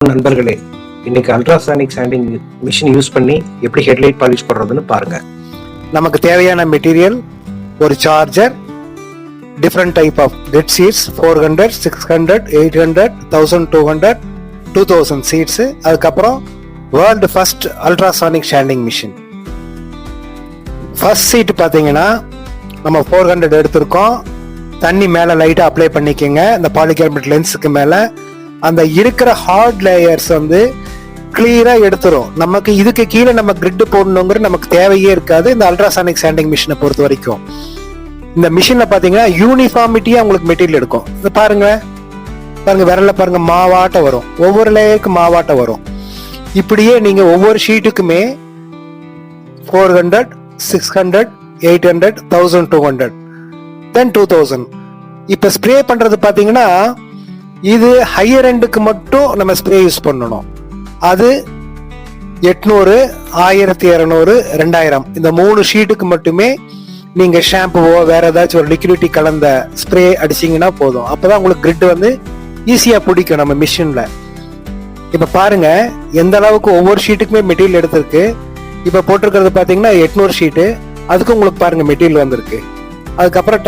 நண்பர்களே இன்னைக்கு ultrasonic sanding machine use பண்ணி எப்படி ஹெட்லைட் பாலிஷ் போடுறதுன்னு பாருங்க. நமக்கு தேவையான மெட்டீரியல் ஒரு charger different type of dead sheets four hundred six hundred eight hundred thousand two hundred two thousand sheets அதுக்கப்புறம் world first ultrasonic sanding machine first sheet பார்த்தீங்கன்னா நம்ம ஃபோர் ஹண்ட்ரட் எடுத்திருக்கோம். தண்ணி மேலே லைட்டாக அப்ளை பண்ணிக்கோங்க. இந்த பாலிகார்பனேட் லென்ஸுக்கு மேலே அந்த இருக்கிற ஹார்ட் லேயர்ஸ் வந்து கிளியராக எடுத்துரும். நமக்கு இதுக்கு கீழே நம்ம கிரிட் போடணுங்கிற நமக்கு தேவையே இருக்காது. இந்த அல்ட்ராசானிக் சாண்டிங் மிஷினை பொறுத்த வரைக்கும். இந்த மிஷினில் பார்த்தீங்கன்னா யூனிஃபார்மிட்டியாக உங்களுக்கு மெட்டீரியல் எடுக்கும். இது பாருங்க. பாருங்க விரல பாருங்க மாவாட்ட வரும். ஒவ்வொரு லேயருக்கு மாவாட்ட வரும். இப்படியே நீங்கள் ஒவ்வொரு ஷீட்டுக்குமே four hundred six hundred eight hundred thousand two hundred then two thousand இப்போ ஸ்ப்ரே பண்ணுறது பார்த்தீங்கன்னா இது ஹையர் எண்டுக்கு மட்டும் நம்ம ஸ்ப்ரே யூஸ் பண்ணணும். அது எட்நூறு ஆயிரத்தி இரநூறு ரெண்டாயிரம். இந்த மூணு ஷீட்டுக்கு மட்டுமே நீங்க ஷாம்புவோ வேற ஏதாச்சும் ஒரு லிக்விடிட்டி கலந்த ஸ்ப்ரே அடிச்சீங்கன்னா போதும். அப்பதான் உங்களுக்கு கிரிட் வந்து ஈஸியா பிடிக்கும் நம்ம மிஷின்ல இப்ப பாருங்க எந்த அளவுக்கு ஒவ்வொரு ஷீட்டுக்குமே மெட்டீரியல் எடுத்திருக்கு. இப்ப போட்டிருக்கிறது பாத்தீங்கன்னா எட்நூறு ஷீட்டு அதுக்கு உங்களுக்கு பாருங்க மெட்டீரியல் வந்திருக்கு. அதுக்கப்புறம்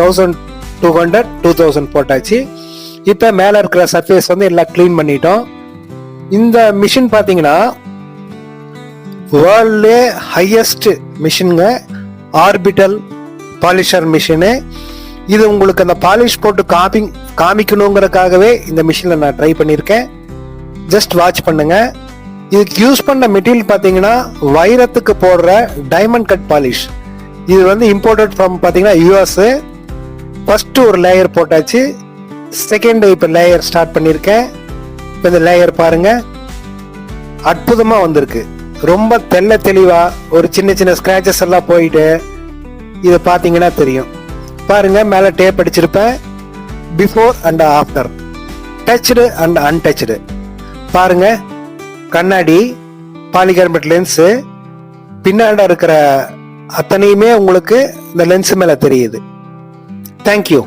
thousand two hundred two thousand போட்டாச்சு. இப்போ மேலே இருக்கிற சர்ஃபேஸ் வந்து எல்லாம் க்ளீன் பண்ணிட்டோம். இந்த மிஷின் பார்த்தீங்கன்னா வேர்ல்ட்லே ஹையஸ்ட் மிஷினுங்க ஆர்பிட்டல் பாலிஷர் மிஷினு இது உங்களுக்கு அந்த பாலிஷ் போட்டு காமி காமிக்கணுங்கிறதுக்காகவே இந்த மிஷினில் நான் ட்ரை பண்ணியிருக்கேன் ஜஸ்ட் வாட்ச் பண்ணுங்க. இதுக்கு யூஸ் பண்ண மெட்டீரியல் பார்த்தீங்கன்னா வைரத்துக்கு போடுற டைமண்ட் கட் பாலிஷ் இது வந்து இம்போர்ட்டட் ஃப்ரம் பார்த்தீங்கன்னா யூஎஸ்ஸு ஃபஸ்ட்டு ஒரு லேயர் போட்டாச்சு. செகண்ட் இப்போ லேயர் ஸ்டார்ட் பண்ணியிருக்கேன் இப்போ இந்த லேயர் பாருங்கள் அற்புதமாக வந்திருக்கு. ரொம்ப தெல்ல தெளிவாக ஒரு சின்ன சின்ன ஸ்க்ராச்சஸ் எல்லாம் போயிட்டு இதை பார்த்தீங்கன்னா தெரியும். பாருங்கள் மேலே tape அடிச்சிருப்பேன். Before and after touch and untouched பாருங்க கண்ணாடி பாலிகார்பெட் லென்ஸு பின்னாடி இருக்கிற அத்தனையுமே உங்களுக்கு இந்த லென்ஸ் மேலே தெரியுது. தேங்க்யூ